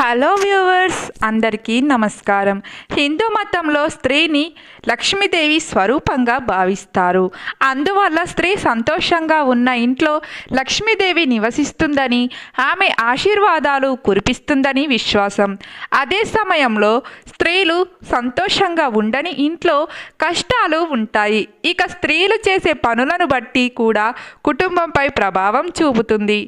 Hello viewers అందరికీ నమస్కారం. హిందూ మతంలో స్త్రీని లక్ష్మీదేవి స్వరూపంగా భావిస్తారు. అందువల్ల స్త్రీ సంతోషంగా ఉన్న ఇంట్లో లక్ష్మీదేవి నివసిస్తుందని ఆమె ఆశీర్వాదాలు కురిపిస్తుందని విశ్వాసం. అదే సమయంలో స్త్రీలు సంతోషంగా ఉండని ఇంట్లో కష్టాలు ఉంటాయి. ఇక స్త్రీలు చేసే పనులను బట్టి కూడా కుటుంబంపై ప్రభావం చూపుతుంది.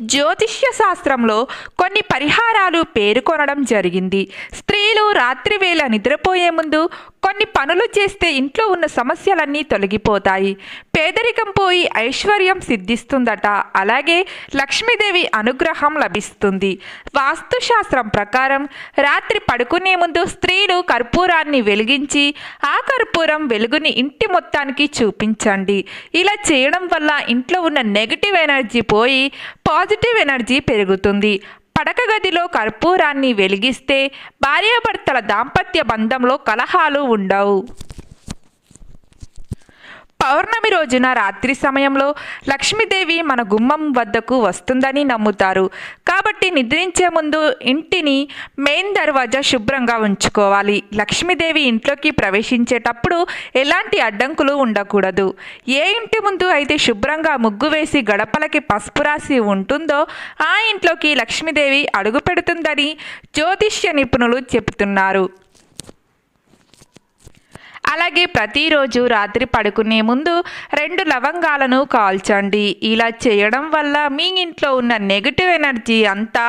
జ్యోతిష్య శాస్త్రంలో కొన్ని పరిహారాలు పేర్కొనడం జరిగింది. స్త్రీలు రాత్రివేళ నిద్రపోయే ముందు కొన్ని పనులు చేస్తే ఇంట్లో ఉన్న సమస్యలన్నీ తొలగిపోతాయి. పేదరికం పోయి ఐశ్వర్యం సిద్ధిస్తుందట. అలాగే లక్ష్మీదేవి అనుగ్రహం లభిస్తుంది. వాస్తుశాస్త్రం ప్రకారం రాత్రి పడుకునే ముందు స్త్రీలు కర్పూరాన్ని వెలిగించి ఆ కర్పూరం వెలుగుని ఇంటి మొత్తానికి చూపించండి. ఇలా చేయడం వల్ల ఇంట్లో ఉన్న నెగిటివ్ ఎనర్జీ పోయి పాజిటివ్ పాజిటివ్ ఎనర్జీ పెరుగుతుంది. పడక గదిలో కర్పూరాన్ని వెలిగిస్తే భార్యాభర్తల దాంపత్య బంధంలో కలహాలు ఉండవు. పౌర్ణమి రోజున రాత్రి సమయంలో లక్ష్మీదేవి మన గుమ్మం వద్దకు వస్తుందని నమ్ముతారు. కాబట్టి నిద్రించే ముందు ఇంటిని మెయిన్ దర్వాజా శుభ్రంగా ఉంచుకోవాలి. లక్ష్మీదేవి ఇంట్లోకి ప్రవేశించేటప్పుడు ఎలాంటి అడ్డంకులు ఉండకూడదు. ఏ ఇంటి ముందు అయితే శుభ్రంగా ముగ్గు వేసి గడపలకి పసుపు రాసి ఉంటుందో ఆ ఇంట్లోకి లక్ష్మీదేవి అడుగు పెడుతుందని జ్యోతిష్య నిపుణులు చెబుతున్నారు. అలాగే ప్రతిరోజు రాత్రి పడుకునే ముందు రెండు లవంగాలను కాల్చండి. ఇలా చేయడం వల్ల మీ ఇంట్లో ఉన్న నెగిటివ్ ఎనర్జీ అంతా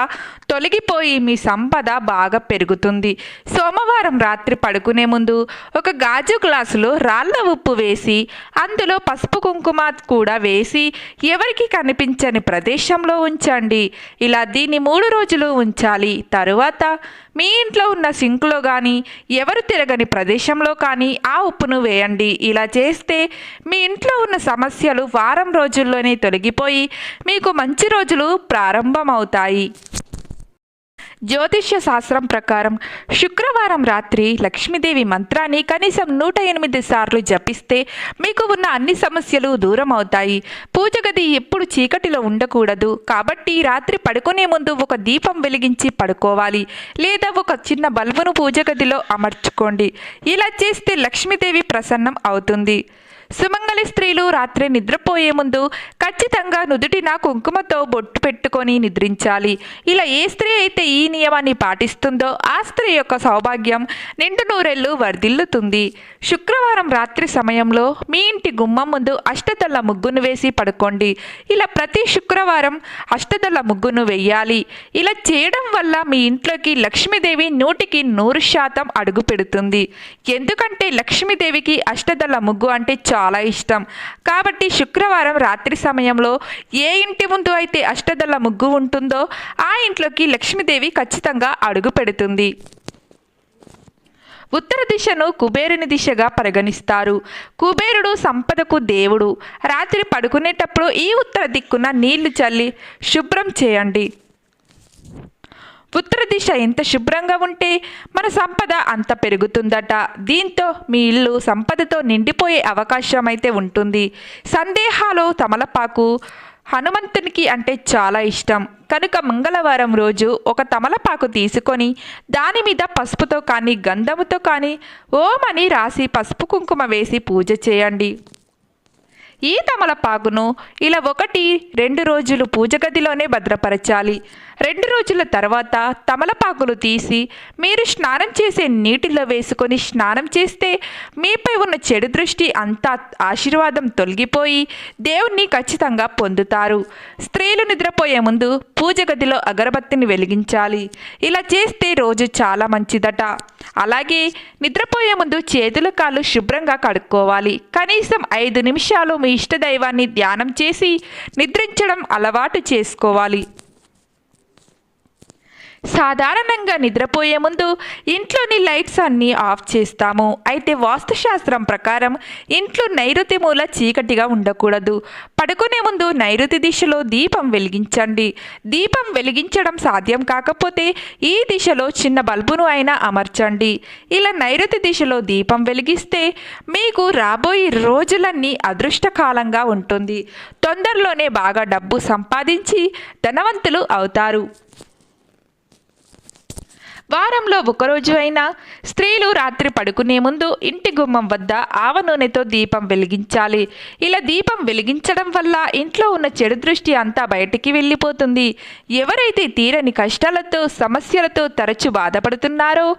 తొలగిపోయి మీ సంపద బాగా పెరుగుతుంది. సోమవారం రాత్రి పడుకునే ముందు ఒక గాజు గ్లాసులో రాళ్ళ ఉప్పు వేసి అందులో పసుపు కుంకుమ కూడా వేసి ఎవరికి కనిపించని ప్రదేశంలో ఉంచండి. ఇలా దీన్ని మూడు రోజులు ఉంచాలి. తరువాత మీ ఇంట్లో ఉన్న సింక్లో కానీ ఎవరు తిరగని ప్రదేశంలో కానీ ఆ ఉప్పును వేయండి. ఇలా చేస్తే మీ ఇంట్లో ఉన్న సమస్యలు వారం రోజుల్లోనే తొలగిపోయి మీకు మంచి రోజులు ప్రారంభమవుతాయి. జ్యోతిష్య శాస్త్రం ప్రకారం శుక్రవారం రాత్రి లక్ష్మీదేవి మంత్రాన్ని కనీసం నూట ఎనిమిది సార్లు జపిస్తే మీకు ఉన్న అన్ని సమస్యలు దూరం అవుతాయి పూజ గది ఎప్పుడు చీకటిలో ఉండకూడదు. కాబట్టి రాత్రి పడుకునే ముందు ఒక దీపం వెలిగించి పడుకోవాలి. లేదా ఒక చిన్న బల్బును పూజ గదిలో అమర్చుకోండి. ఇలా చేస్తే లక్ష్మీదేవి ప్రసన్నం అవుతుంది. సుమంగళి స్త్రీలు రాత్రి నిద్రపోయే ముందు ఖచ్చితంగా నుదుటిన కుంకుమతో బొట్టు పెట్టుకొని నిద్రించాలి. ఇలా ఏ స్త్రీ అయితే ఈ నియమాన్ని పాటిస్తుందో ఆ స్త్రీ యొక్క సౌభాగ్యం నిండు నూరెళ్ళు వర్ధిల్లుతుంది. శుక్రవారం రాత్రి సమయంలో మీ ఇంటి గుమ్మం ముందు అష్టదళ ముగ్గును వేసి పడుకోండి. ఇలా ప్రతి శుక్రవారం అష్టదళ ముగ్గును వెయ్యాలి ఇలా చేయడం వల్ల మీ ఇంట్లోకి లక్ష్మీదేవి నూటికి నూరు శాతం అడుగు పెడుతుంది. ఎందుకంటే లక్ష్మీదేవికి అష్టదళ ముగ్గు అంటే చాలా ఇష్టం. కాబట్టి శుక్రవారం రాత్రి సమయంలో ఏ ఇంటి ముందు అయితే అష్టదళ ముగ్గు ఉంటుందో ఆ ఇంట్లోకి లక్ష్మీదేవి ఖచ్చితంగా అడుగు పెడుతుంది. ఉత్తర దిశను కుబేరుని దిశగా పరిగణిస్తారు. కుబేరుడు సంపదకు దేవుడు. రాత్రి పడుకునేటప్పుడు ఈ ఉత్తర దిక్కున నీళ్ళు చల్లి శుభ్రం చేయండి. ఉత్తర దిశ ఎంత శుభ్రంగా ఉంటే మన సంపద అంత పెరుగుతుందట. దీంతో మీ ఇల్లు సంపదతో నిండిపోయే అవకాశం అయితే ఉంటుంది. సందేహాలు తమలపాకు హనుమంతునికి అంటే చాలా ఇష్టం. కనుక మంగళవారం రోజు ఒక తమలపాకు తీసుకొని దాని మీద పసుపుతో కానీ గంధముతో కానీ ఓం అని రాసి పసుపు కుంకుమ వేసి పూజ చేయండి. ఈ తమలపాకును ఇలా ఒకటి రెండు రోజులు పూజ గదిలోనే భద్రపరచాలి. రెండు రోజుల తర్వాత తమలపాకులు తీసి మీరు స్నానం చేసే నీటిలో వేసుకొని స్నానం చేస్తే మీపై ఉన్న చెడు దృష్టి అంతా ఆశీర్వాదం తొలగిపోయి దేవుణ్ణి ఖచ్చితంగా పొందుతారు. స్త్రీలు నిద్రపోయే ముందు పూజ గదిలో అగరబత్తిని వెలిగించాలి. ఇలా చేస్తే రోజు చాలా మంచిదట. అలాగే నిద్రపోయే ముందు చేతుల కాళ్ళు శుభ్రంగా కడుక్కోవాలి. కనీసం ఐదు నిమిషాలు మీ ఇష్టదైవాన్ని ధ్యానం చేసి నిద్రించడం అలవాటు చేసుకోవాలి. సాధారణంగా నిద్రపోయే ముందు ఇంట్లోని లైట్స్ అన్నీ ఆఫ్ చేస్తాము. అయితే వాస్తుశాస్త్రం ప్రకారం ఇంట్లో నైరుతి మూల చీకటిగా ఉండకూడదు. పడుకునే ముందు నైరుతి దిశలో దీపం వెలిగించండి. దీపం వెలిగించడం సాధ్యం కాకపోతే ఈ దిశలో చిన్న బల్బును అయినా అమర్చండి. ఇలా నైరుతి దిశలో దీపం వెలిగిస్తే మీకు రాబోయే రోజులన్నీ అదృష్టకాలంగా ఉంటుంది. తొందరలోనే బాగా డబ్బు సంపాదించి ధనవంతులు అవుతారు. వారంలో ఒకరోజు అయినా స్త్రీలు రాత్రి పడుకునే ముందు ఇంటి గుమ్మం వద్ద ఆవ నూనెతో దీపం వెలిగించాలి. ఇలా దీపం వెలిగించడం వల్ల ఇంట్లో ఉన్న చెడు దృష్టి అంతా బయటికి వెళ్ళిపోతుంది. ఎవరైతే తీరని కష్టాలతో సమస్యలతో తరచు బాధపడుతున్నారో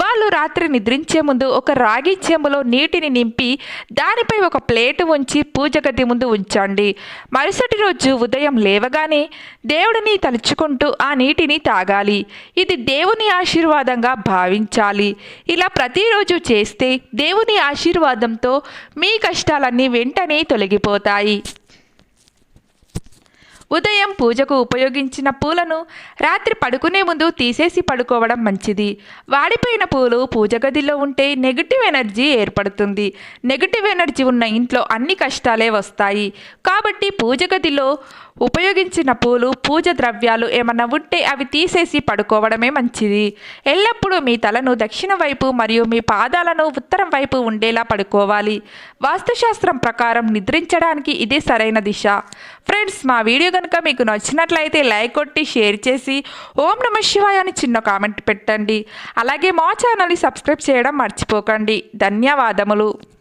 వాళ్ళు రాత్రి నిద్రించే ముందు ఒక రాగి చెంబులో నీటిని నింపి దానిపై ఒక ప్లేటు ఉంచి పూజ గది ముందు ఉంచండి. మరుసటి రోజు ఉదయం లేవగానే దేవుడిని తలుచుకుంటూ ఆ నీటిని తాగాలి. ఇది దేవుని ఆశీర్వాదంగా భావించాలి. ఇలా ప్రతిరోజు చేస్తే దేవుని ఆశీర్వాదంతో మీ కష్టాలన్నీ వెంటనే తొలగిపోతాయి. ఉదయం పూజకు ఉపయోగించిన పూలను రాత్రి పడుకునే ముందు తీసేసి పడుకోవడం మంచిది. వాడిపోయిన పూలు పూజ గదిలో ఉంటే నెగిటివ్ ఎనర్జీ ఏర్పడుతుంది. నెగిటివ్ ఎనర్జీ ఉన్న ఇంట్లో అన్ని కష్టాలే వస్తాయి. కాబట్టి పూజ గదిలో ఉపయోగించిన పూలు పూజ ద్రవ్యాలు ఏమన్నా ఉంటే అవి తీసేసి పడుకోవడమే మంచిది. ఎల్లప్పుడూ మీ తలను దక్షిణ వైపు మరియు మీ పాదాలను ఉత్తరం వైపు ఉండేలా పడుకోవాలి. వాస్తుశాస్త్రం ప్రకారం నిద్రించడానికి ఇదే సరైన దిశ. ఫ్రెండ్స్ మా వీడియో కనుక మీకు నచ్చినట్లయితే లైక్ కొట్టి షేర్ చేసి ఓం నమ శివాయ అని చిన్న కామెంట్ పెట్టండి. అలాగే మా ఛానల్ని సబ్స్క్రైబ్ చేయడం మర్చిపోకండి. ధన్యవాదములు.